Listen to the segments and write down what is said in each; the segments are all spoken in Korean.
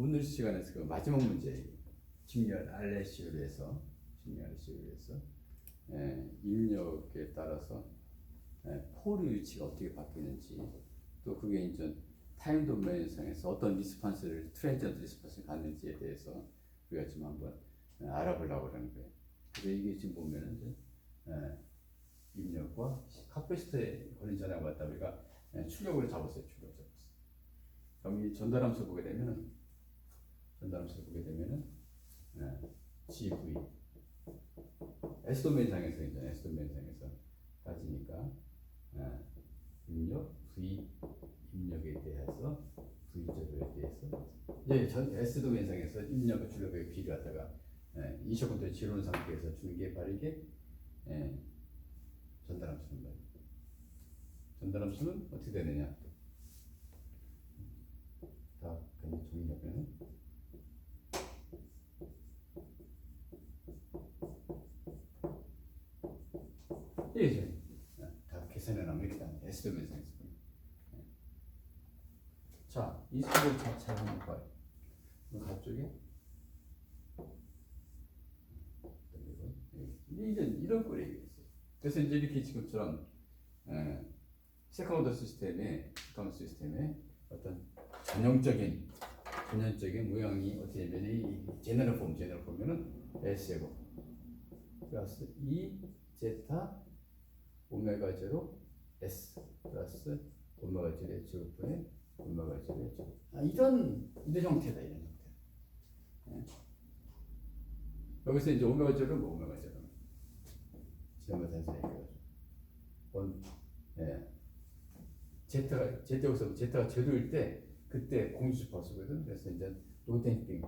오늘 시간에서 그 마지막 문제 직렬 RSU로 해서 직렬 RSU로 해서 예, 입력에 따라서 예, 포르 위치가 어떻게 바뀌는지 또 그게 이제 타임 도메인상에서 어떤 리스폰스를 트레저드 리스폰스를 갖는지에 대해서 우리가 지금 한번 예, 알아보려고 그러는 거예요. 그래서 이게 지금 보면은 이제 예, 입력과 카페시트에 걸린 전화가 왔다 우리가 예, 출력을 잡았어요. 출력 잡았어요. 그럼 이 전달 함수 보게 되면은 전달함수 보게 되면은 예, GV 도메인상에서 이제 도메인상에서 따지니까 예, 입력 V 입력에 대해서 V 제도에 대해서 이제 전 S 도메인상에서 입력과 출력의 비를 갖다가 예, 이 조건들 지론 상태에서 주는 게 바로 이게 예, 전달함수는 거예요. 전달함수는 어떻게 되느냐? 다 그냥 정리하면 이게 이제 다 계산해 나면 이렇게 다 S 도면상에서 자, 이 수를 잘, 잘 한번 봐요. 이 가쪽에. 이제 이런 꼴이 있어요. 그래서 이제 이렇게 지금처럼 에, 세컨드 시스템의 세컨드 시스템의 어떤 전형적인 전형적인 모양이 어떻게 되면 이 제너럴 폼 제너럴 폼은 S제곱 플러스 2 제타 오메가 제로 S 플러스 오메가 제로의 제곱분의 오메가 제로의 제곱 아, 이런 이런 형태다 이런 형태 예. 여기서 이제 오메가 제로 뭐 오메가 제로 지난번 단순 얘기해가지고 원 예. 제타가 제타 여기서 제타가 제로일 때 그때 공주 버스거든. 그래서 이제 노댐핑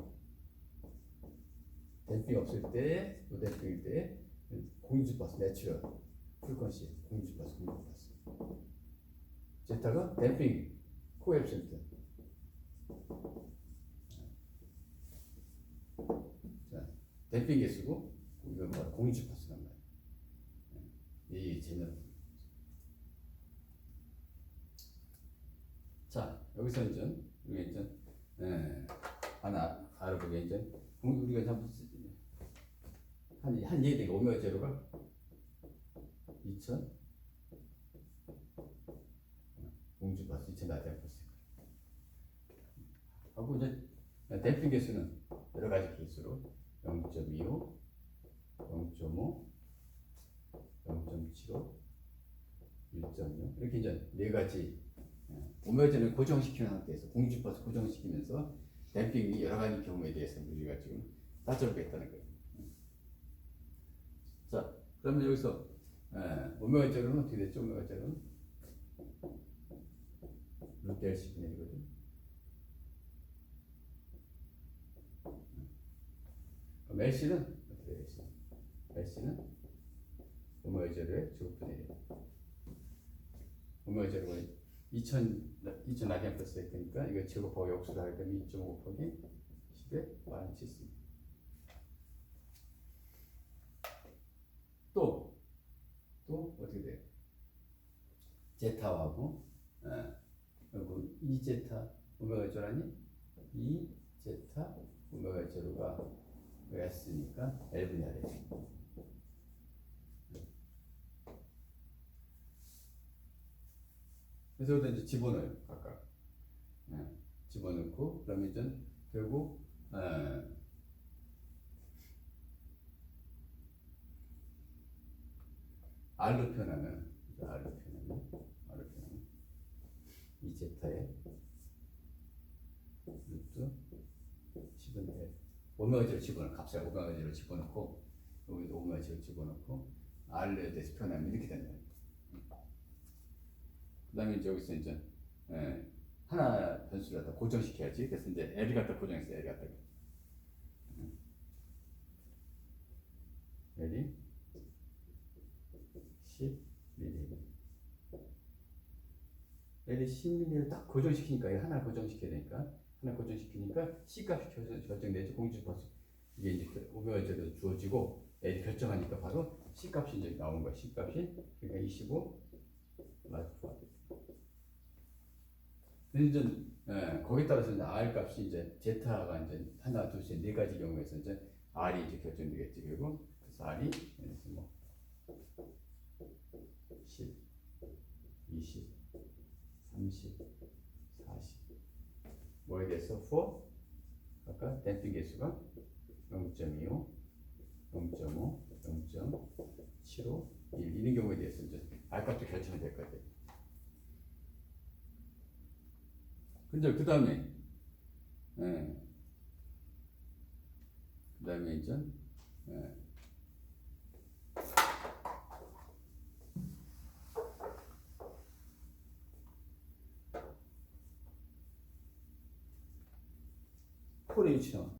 댐핑 없을 때 노댐핑일 때 공주 버스 내추럴 버스 공주 버스 제타가 댐핑 코앱센트. 자 댐핑 개수고 이건 바로 공주 버스란 말이야. 이 제너럴. 자 여기서 이제 우리가 이제 에, 하나 알아보게 이제 공- 우리가 한한 예대가 오메가 제로가 2천? 공주 버스 2천 나대 버스 하고 이제 댐핑 개수는 여러 가지 개수로 0.25, 0.5, 0.75, 1.6 이렇게 이제 네 가지 오메가제를 고정시키는 상태에서 공주버스 고정시키면서 댐핑이 여러 가지 경우에 대해서 우리가 지금 따져보겠다는 거예요. 자, 그러면 여기서 오메가 제로는 어떻게 됐죠? 오메가 제로는 루트 LC분의 1거든. 그럼 LC는 어떻게 되겠어? LC는 오메가 제로의 제곱분의 1. 오메가 제로가 2000, 2000 라디안 플러스 했으니까 이거 제곱하고 역수를 하게 되면 2.5 곱하기 10에 만 70. 또, 또 어떻게 돼요? 제타하고, 어, 그리고 2제타 오메가 제로라니? 2제타 오메가 제로가 S니까 L분의 R이지. 그래서 이제 집어넣어요 각각. 예, 집어넣고 그다음에 이제 결국 예, R로 표현하면 이제 R로 표현하면 R로 표현하면 이 제타에 루트 10은 L 오메가제로 집어넣어 값을 오메가제로 집어넣고 여기도 오메가제로 집어넣고 R에 대해서 표현하면 이렇게 된다 그 다음에 이제 여기서 이제 예, 하나 변수를 갖다 고정시켜야지. 그래서 이제 L을 갖다 고정했어요. L 갖다가. 음. L이 10mm. L이 10mm를 딱 고정시키니까 이거 하나 고정시켜야 되니까 하나 고정시키니까 C 값이 결정- 결정되지 공주 버스 이게 이제 오메가제로 주어지고 L이 결정하니까 바로 C 값이 이제 나오는 거야. C 값이 그러니까 25 맞고 근데 이제 예, 거기에 따라서 이제 R 값이 이제 제타가 이제 하나, 둘, 셋, 네 가지 경우에서 이제 R이 이제 결정되겠지. 그리고 그래서 R이 그래서 뭐 10, 20, 30, 40 대해서 for 아까 댐핑 개수가 0.25, 0.5, 0.75, 1 이런 경우에 대해서 이제 R 값도 결정이 될 거예요. 근데 그 다음에 예. 그 다음에 이제 예. 폴의 위치는